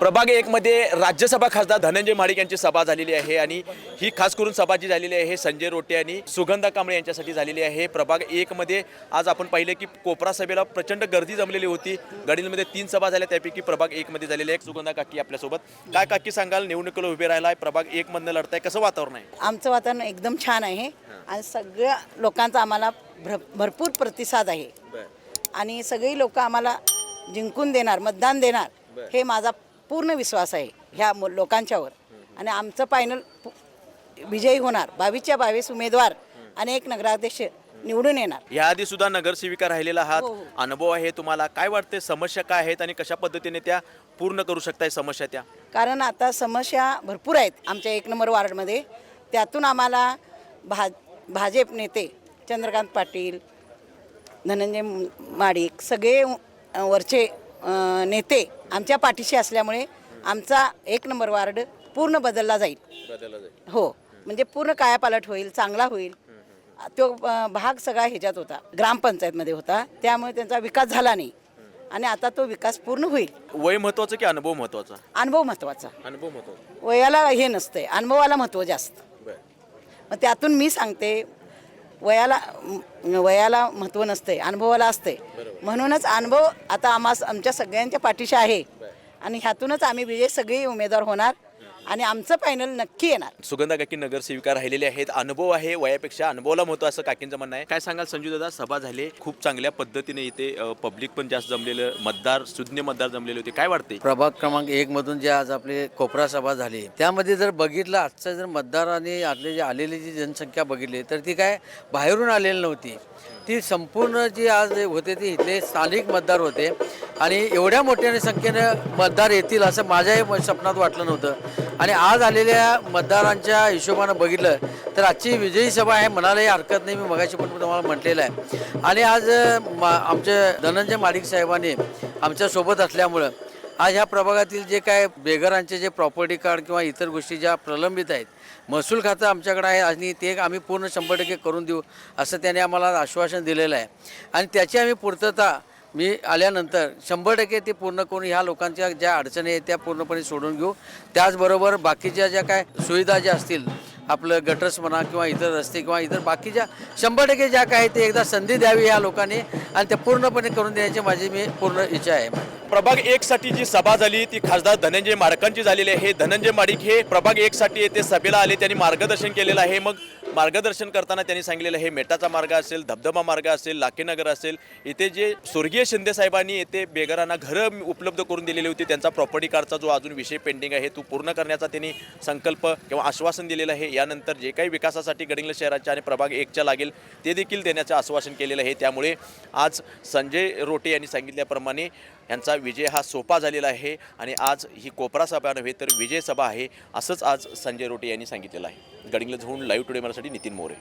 प्रभाग एक मध्ये राज्यसभा खासदार धनंजय महाडिक यांची सभा झालेली आहे आणि ही खास करून सभा जी झालेली आहे हे संजय रोटे आणि सुगंधा कांबळे यांच्यासाठी झालेली आहे. प्रभाग एक मध्ये आज आपण पाहिलं की कोपरा सभेला प्रचंड गर्दी जमलेली होती. गडीलमध्ये तीन सभा झाल्या त्यापैकी प्रभाग एक मध्ये झालेली आहे सुगंधा काकी आपल्यासोबत. काय काकी सांगाल निवडणुकीला उभे राहिला आहे प्रभाग एक मधनं लढताय कसं वातावरण आहे? आमचं वातावरण एकदम छान आहे. आणि सगळ्या लोकांचा आम्हाला भर भरपूर प्रतिसाद आहे. आणि सगळी लोक आम्हाला जिंकून देणार मतदान देणार हे माझा पूर्ण विश्वास आहे ह्या मु- लोकांच्यावर. आणि आमचं पॅनल विजयी होणार. बावीसच्या बावीस उमेदवार आणि एक नगराध्यक्ष निवडून येणार. याआधी सुद्धा नगरसेविका राहिलेला आहात. हो, हो. अनुभव आहे तुम्हाला. काय वाटते समस्या काय आहेत आणि कशा पद्धतीने त्या पूर्ण करू शकताय समस्या त्या? कारण आता समस्या भरपूर आहेत आमच्या एक नंबर वार्डमध्ये. त्यातून आम्हाला भा भाजप नेते चंद्रकांत पाटील धनंजय माडिक सगळे वरचे नेते आमच्या पाठीशी असल्यामुळे आमचा एक नंबर वार्ड पूर्ण बदलला जाईल. हो म्हणजे पूर्ण कायापालट होईल चांगला होईल. तो अ, भाग सगळा ह्याच्यात होता ग्रामपंचायतमध्ये होता. त्यामुळे त्यांचा विकास झाला नाही. आणि आता तो विकास पूर्ण होईल. वय महत्वाचं की अनुभव महत्त्वाचा? अनुभव महत्त्वाचा अनुभव महत्त्वाचा. वयाला हे नसते अनुभवाला महत्त्व जास्त. मग त्यातून मी सांगते वयाला म- वयाला महत्त्व नसते अनुभवाला असते म्हणूनच अनुभव आता आम्हा आमच्या सगळ्यांच्या पाठीशी आहे. आणि ह्यातूनच आम्ही विजय सगळे उमेदवार होणार आणि आमचं पॅनल नक्की येणार. सुगंधा काकी नगरसेविका राहिलेले आहेत. अनुभव आहे वयापेक्षा अनुभवाला महत्त्व असं काकींचं म्हणणं आहे. काय सांगाल संजू दादा? सभा झाली खूप चांगल्या पद्धतीने इथे पब्लिक पण जास्त जमलेलं मतदार सुज्ञ मतदार जमलेले होते. काय वाटते प्रभाग क्रमांक एक मधून जे आज आपले कोपरा सभा झाली त्यामध्ये जर बघितलं आजचं जर मतदार आणि आपले जे आलेली जी जनसंख्या बघितली तर ती काय बाहेरून आलेली नव्हती. ती संपूर्ण जी आज होते ती इथले स्थानिक मतदार होते. आणि एवढ्या मोठ्या संख्येनं मतदार येतील असं माझ्याही म- स्वप्नात वाटलं नव्हतं. आणि आज आलेल्या मतदारांच्या हिशोबानं बघितलं तर आजची विजयी सभा आहे म्हणालाही हरकत नाही. मी मगाशी पण तुम्हाला म्हटलेलं आहे. आणि आज अ, मा आमचे धनंजय माडिक साहेबांनी आमच्यासोबत असल्यामुळं आज ह्या प्रभागातील जे काय बेघरांचे जे प्रॉपर्टी कार्ड किंवा इतर गोष्टी ज्या प्रलंबित आहेत महसूल खातं आमच्याकडे आहे आणि ते आम्ही पूर्ण शंभर टक्के करून देऊ असं त्याने आम्हाला आश्वासन दिलेलं आहे. आणि त्याची आम्ही पूर्तता मी आल्यानंतर शंभर टक्के ते पूर्ण करून ह्या लोकांच्या ज्या अडचणी आहेत त्या पूर्णपणे सोडून घेऊ. त्याचबरोबर बाकीच्या ज्या काय सुविधा ज्या असतील आपलं गटर्स म्हणा किंवा इतर रस्ते किंवा इतर बाकीच्या शंभर टक्के ज्या काय ते एकदा संधी द्यावी या लोकांनी आणि त्या पूर्णपणे करून देण्याची माझी मी पूर्ण इच्छा आहे. प्रभाग एक साठी जी सभा झाली ती खासदार धनंजय माडकांची झालेली आहे. धनंजय माडिक हे प्रभाग एक साठी येथे सभेला आले त्यांनी मार्गदर्शन केलेलं आहे. मग मार्गदर्शन करताना त्यांनी सांगितलेलं आहे मेटाचा मार्ग असेल धबधबा मार्ग असेल लाकेनगर असेल इथे जे स्वर्गीय शिंदे साहेबांनी येथे बेघरांना घरं उपलब्ध करून दिलेली होती त्यांचा प्रॉपर्टी कार्डचा जो अजून विषय पेंडिंग आहे तो पूर्ण करण्याचा त्यांनी संकल्प किंवा आश्वासन दिलेलं आहे. यानंतर जे काही विकासासाठी गडिंग्लज शहराच्या आणि प्रभाग एकच्या लागेल ते देखील देण्याचं आश्वासन केलेलं आहे. त्यामुळे आज संजय रोटे यांनी सांगितल्याप्रमाणे यांचा विजय हा सोपा झालेला आहे आणि आज ही कोपरा सभा नव्हे तर विजय सभा आहे असंच आज संजय रोटे यांनी सांगितलेलं आहे. गडिंग्लज होऊन लाईव्ह टुडे मराठी नितीन मोरे.